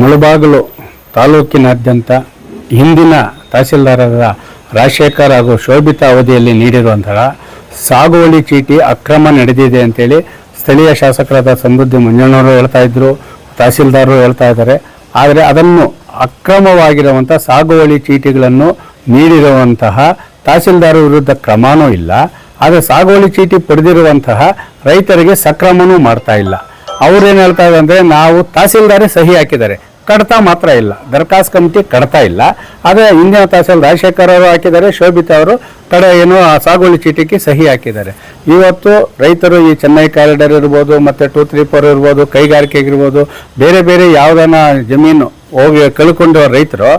ಮುಳಬಾಗಿಲು ತಾಲೂಕಿನಾದ್ಯಂತ ಹಿಂದಿನ ತಹಸೀಲ್ದಾರರ ರಾಜಶೇಖರ್ ಹಾಗೂ ಶೋಭಿತಾ ಅವಧಿಯಲ್ಲಿ ನೀಡಿರುವಂತಹ ಸಾಗುವಳಿ ಚೀಟಿ ಅಕ್ರಮ ನಡೆದಿದೆ ಅಂತೇಳಿ ಸ್ಥಳೀಯ ಶಾಸಕರಾದ ಸಮೃದ್ಧಿ ಮಂಜಣ್ಣವರು ಹೇಳ್ತಾ ಇದ್ರು, ತಹಸೀಲ್ದಾರರು ಹೇಳ್ತಾ ಇದ್ದಾರೆ. ಆದರೆ ಅದನ್ನು ಅಕ್ರಮವಾಗಿರುವಂಥ ಸಾಗುವಳಿ ಚೀಟಿಗಳನ್ನು ನೀಡಿರುವಂತಹ ತಹಸೀಲ್ದಾರ್ ವಿರುದ್ಧ ಕ್ರಮನೂ ಇಲ್ಲ. ಆದರೆ ಸಾಗುವಳಿ ಚೀಟಿ ಪಡೆದಿರುವಂತಹ ರೈತರಿಗೆ ಸಕ್ರಮನೂ ಮಾಡ್ತಾ ಇಲ್ಲ. ಅವ್ರೇನು ಹೇಳ್ತಾ ಇದ್ದಾರೆ ಅಂದರೆ ನಾವು ತಹಸೀಲ್ದಾರೇ ಸಹಿ ಹಾಕಿದ್ದಾರೆ. ಕಡ್ತಾ ಮಾತ್ರ ಇಲ್ಲ. ದರ್ಖಾಸ್ ಕಮಿಟಿ ಕಡತ ಇಲ್ಲ. ಆದರೆ ಹಿಂದಿನ ತಹಸೀಲ್ ರಾಜಶೇಖರ್ ಅವರು ಹಾಕಿದ್ದಾರೆ, ಶೋಭಿತಾ ಅವರು ಕಡೆ ಏನು ಆ ಸಾಗುವಳಿ ಚೀಟಿಗೆ ಸಹಿ ಹಾಕಿದ್ದಾರೆ. ಇವತ್ತು ರೈತರು ಈ ಚೆನ್ನೈ ಕಾರಿಡಾರ್ ಇರ್ಬೋದು, ಮತ್ತು ಟೂ ತ್ರೀ ಫೋರ್ ಇರ್ಬೋದು ಕೈಗಾರಿಕೆ ಇರ್ಬೋದು ಬೇರೆ ಬೇರೆ ಯಾವುದನ್ನ ಜಮೀನು ಹೋಗಿ ಕಳ್ಕೊಂಡ ರೈತರು,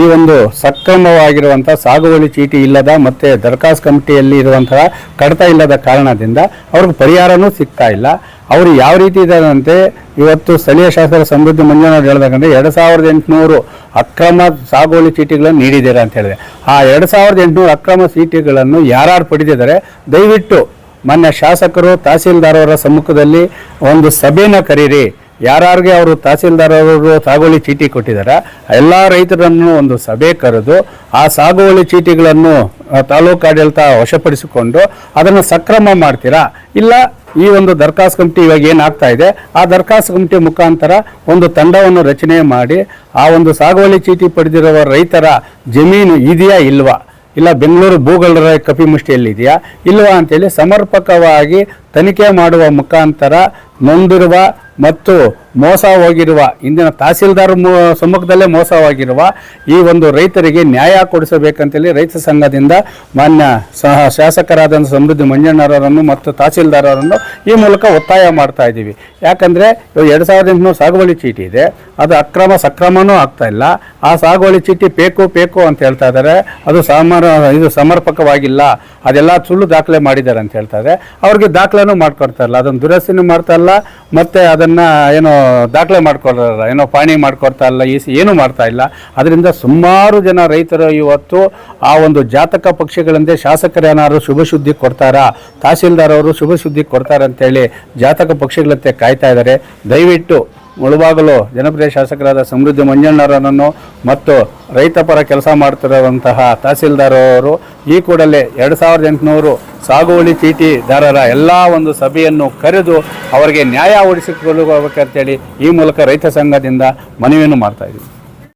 ಈ ಒಂದು ಸಕ್ರಮವಾಗಿರುವಂಥ ಸಾಗುವಳಿ ಚೀಟಿ ಇಲ್ಲದ ಮತ್ತು ದರ್ಖಾಸ್ ಕಮಿಟಿಯಲ್ಲಿ ಇರುವಂತಹ ಕಡತ ಇಲ್ಲದ ಕಾರಣದಿಂದ ಅವ್ರಿಗೆ ಪರಿಹಾರನೂ ಸಿಗ್ತಾ ಇಲ್ಲ. ಅವರು ಯಾವ ರೀತಿ ಇದ್ದಾರಂತೆ ಇವತ್ತು ಸ್ಥಳೀಯ ಶಾಸಕರ ಸಮೃದ್ಧಿ ಮಂಜುನಾಥ್ ಹೇಳ್ಬೇಕಂದ್ರೆ ಎರಡು ಸಾವಿರದ ಎಂಟುನೂರು ಅಕ್ರಮ ಸಾಗುವಳಿ ಚೀಟಿಗಳನ್ನು ನೀಡಿದ್ದೀರಾ ಅಂತ ಹೇಳಿದೆ. ಆ ಎರಡು ಸಾವಿರದ ಎಂಟುನೂರು ಅಕ್ರಮ ಚೀಟಿಗಳನ್ನು ಯಾರು ಪಡೆದಿದ್ದಾರೆ, ದಯವಿಟ್ಟು ಮಾನ್ಯ ಶಾಸಕರು, ತಹಸೀಲ್ದಾರ್ ಅವರ ಸಮ್ಮುಖದಲ್ಲಿ ಒಂದು ಸಭೆನ ಕರೀರಿ. ಯಾರ್ಯಾರಿಗೆ ಅವರು ತಹಸೀಲ್ದಾರರು ಸಾಗುವಳಿ ಚೀಟಿ ಕೊಟ್ಟಿದ್ದಾರೆ ಎಲ್ಲ ರೈತರನ್ನು ಒಂದು ಸಭೆ ಕರೆದು ಆ ಸಾಗುವಳಿ ಚೀಟಿಗಳನ್ನು ಆ, ತಾಲೂಕು ಆಡಳಿತ ವಶಪಡಿಸಿಕೊಂಡು ಅದನ್ನು ಸಕ್ರಮ ಮಾಡ್ತೀರಾ? ಇಲ್ಲ ಈ ಒಂದು ದರ್ಖಾಸ್ತು ಕಮಿಟಿ ಇವಾಗ ಏನಾಗ್ತಾ ಇದೆ ಆ ದರ್ಖಾಸ್ತು ಕಮಿಟಿ ಮುಖಾಂತರ ಒಂದು ತಂಡವನ್ನು ರಚನೆ ಮಾಡಿ ಆ ಒಂದು ಸಾಗುವಳಿ ಚೀಟಿ ಪಡೆದಿರುವ ರೈತರ ಜಮೀನು ಇದೆಯಾ ಇಲ್ವಾ? ಇಲ್ಲ ಬೆಂಗಳೂರು ಭೂಗಳರ ಕಪಿಮುಷ್ಟಿಯಲ್ಲಿದೆಯಾ ಇಲ್ವಾ ಅಂತೇಳಿ ಸಮರ್ಪಕವಾಗಿ ತನಿಖೆ ಮಾಡುವ ಮುಖಾಂತರ ನೊಂದಿರುವ ಮತ್ತು ಮೋಸ ಹೋಗಿರುವ ಇಂದಿನ ತಹಸೀಲ್ದಾರ್ ಸಮ್ಮುಖದಲ್ಲೇ ಮೋಸವಾಗಿರುವ ಈ ಒಂದು ರೈತರಿಗೆ ನ್ಯಾಯ ಕೊಡಿಸಬೇಕಂತೇಳಿ ರೈತ ಸಂಘದಿಂದ ಮಾನ್ಯ ಸಹ ಶಾಸಕರಾದಂಥ ಸಮೃದ್ಧಿ ಮಂಜಣ್ಣರವರನ್ನು ಮತ್ತು ತಹಸೀಲ್ದಾರರನ್ನು ಈ ಮೂಲಕ ಒತ್ತಾಯ ಮಾಡ್ತಾ ಇದ್ದೀವಿ. ಯಾಕಂದರೆ ಎರಡು ಸಾವಿರದ ಎಂಟುನೂರು ಸಾಗುವಳಿ ಚೀಟಿ ಇದೆ. ಅದು ಅಕ್ರಮ, ಸಕ್ರಮನೂ ಆಗ್ತಾ ಇಲ್ಲ. ಆ ಸಾಗುವಳಿ ಚೀಟಿ ಬೇಕು ಬೇಕು ಅಂತ ಹೇಳ್ತಾ ಇದ್ದಾರೆ. ಅದು ಸಮರ ಇದು ಸಮರ್ಪಕವಾಗಿಲ್ಲ. ಅದೆಲ್ಲ ಸುಳ್ಳು ದಾಖಲೆ ಮಾಡಿದ್ದಾರೆ ಅಂತ ಹೇಳ್ತಾ ಇದ್ದಾರೆ. ಅವ್ರಿಗೆ ದಾಖಲೆನೂ ಮಾಡ್ಕೊಡ್ತಾ ಇಲ್ಲ. ಅದನ್ನು ದುರಸ್ತಿನೂ ಮಾಡ್ತಾ ಇಲ್ಲ. ಮತ್ತು ಅದನ್ನು ಏನೋ ದಾಖಲೆ ಮಾಡ್ಕೊಡಲ್ಲ ಏನೋ ಪಾಣಿ ಮಾಡ್ಕೊಡ್ತಾ ಇಲ್ಲ, ಈ ಏನೂ ಮಾಡ್ತಾ ಇಲ್ಲ. ಅದರಿಂದ ಸುಮಾರು ಜನ ರೈತರು ಇವತ್ತು ಆ ಒಂದು ಜಾತಕ ಪಕ್ಷಿಗಳಂತೆ ಶಾಸಕರೇನಾದ್ರು ಶುಭ ಸುದ್ದಿ ಕೊಡ್ತಾರಾ? ತಹಸೀಲ್ದಾರ್ ಅವರು ಶುಭ ಸುದ್ದಿ ಕೊಡ್ತಾರೆ ಅಂತೇಳಿ ಜಾತಕ ಪಕ್ಷಿಗಳಂತೆ ಕಾಯ್ತಾ ಇದ್ದಾರೆ. ದಯವಿಟ್ಟು ಮುಳುಬಾಗಲು ಜನಪ್ರಿಯ ಶಾಸಕರಾದ ಸಮೃದ್ಧಿ ಮಂಜಣ್ಣರನ್ನು ಮತ್ತು ರೈತ ಪರ ಕೆಲಸ ಮಾಡ್ತಿರುವಂತಹ ತಹಸೀಲ್ದಾರ್ ಅವರು ಈ ಕೂಡಲೇ ಎರಡು ಸಾವಿರದ ಎಂಟುನೂರು ಸಾಗುವಳಿ ಚೀಟಿದಾರರ ಎಲ್ಲ ಒಂದು ಸಭೆಯನ್ನು ಕರೆದು ಅವರಿಗೆ ನ್ಯಾಯ ಒಡಿಸಿಕೊಳ್ಳಬೇಕಂತೇಳಿ ಈ ಮೂಲಕ ರೈತ ಸಂಘದಿಂದ ಮನವಿಯನ್ನು ಮಾಡ್ತಾ ಇದ್ದೀವಿ.